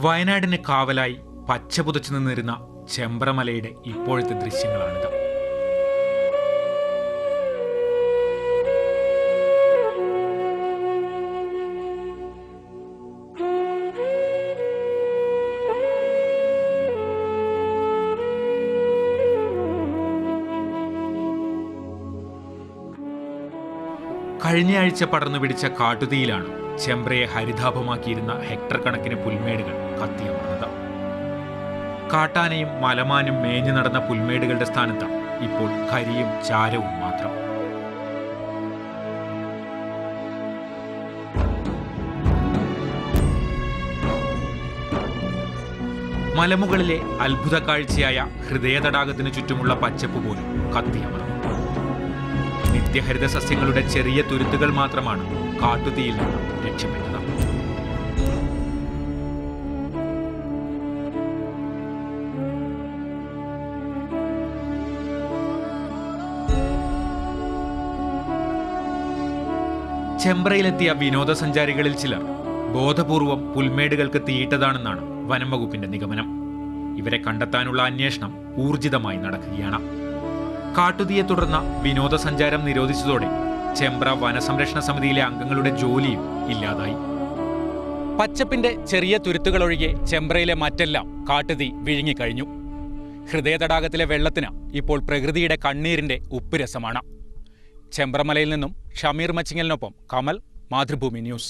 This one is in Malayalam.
വയനാടിന് കാവലായി പച്ച പുതച്ചു നിന്നിരുന്ന ചെമ്പ്രമലയുടെ ഇപ്പോഴത്തെ ദൃശ്യങ്ങളാണിത്. കഴിഞ്ഞയാഴ്ച പടർന്നു പിടിച്ച കാട്ടുതീയിലാണ് ചെമ്പ്രയെ ഹരിതാപമാക്കിയിരുന്ന ഹെക്ടർ കണക്കിന് പുൽമേടുകൾ കത്തിയമർന്നത് കാട്ടാനയും മലമാനും മേഞ്ഞു നടന്ന പുൽമേടുകളുടെ സ്ഥാനത്ത് ഇപ്പോൾ കരിയും ചാരവും മാത്രം. മലമുകളിലെ അത്ഭുത കാഴ്ചയായ ഹൃദയതടാകത്തിനു ചുറ്റുമുള്ള പച്ചപ്പ് പോലും കത്തിയമർന്നു നിത്യഹരിത സസ്യങ്ങളുടെ ചെറിയ തുരുത്തുകൾ മാത്രമാണ് കാട്ടുതീയിൽ നിന്ന് രക്ഷപ്പെട്ടത്. ചെമ്പ്രയിലെത്തിയ വിനോദസഞ്ചാരികളിൽ ചിലർ ബോധപൂർവം പുൽമേടുകൾക്ക് തീയിട്ടതാണെന്നാണ് വനം വകുപ്പിന്റെ നിഗമനം. ഇവരെ കണ്ടെത്താനുള്ള അന്വേഷണം ഊർജിതമായി നടക്കുകയാണ്. കാട്ടുതീയെ തുടർന്ന് വിനോദസഞ്ചാരം നിരോധിച്ചതോടെ ചെമ്പ്ര വനസംരക്ഷണ സമിതിയിലെ അംഗങ്ങളുടെ ജോലിയും ഇല്ലാതായി. പച്ചപ്പിന്റെ ചെറിയ തുരുത്തുകളൊഴികെ ചെമ്പ്രയിലെ മറ്റെല്ലാം കാട്ടുതീ വിഴുങ്ങിക്കഴിഞ്ഞു. ഹൃദയതടാകത്തിലെ വെള്ളത്തിന് ഇപ്പോൾ പ്രകൃതിയുടെ കണ്ണീരിന്റെ ഉപ്പുരസമാണ്. ചെമ്പ്രമലയിൽ നിന്നും ഷമീർ മച്ചിങ്ങലിനൊപ്പം കമൽ മാതൃഭൂമി ന്യൂസ്.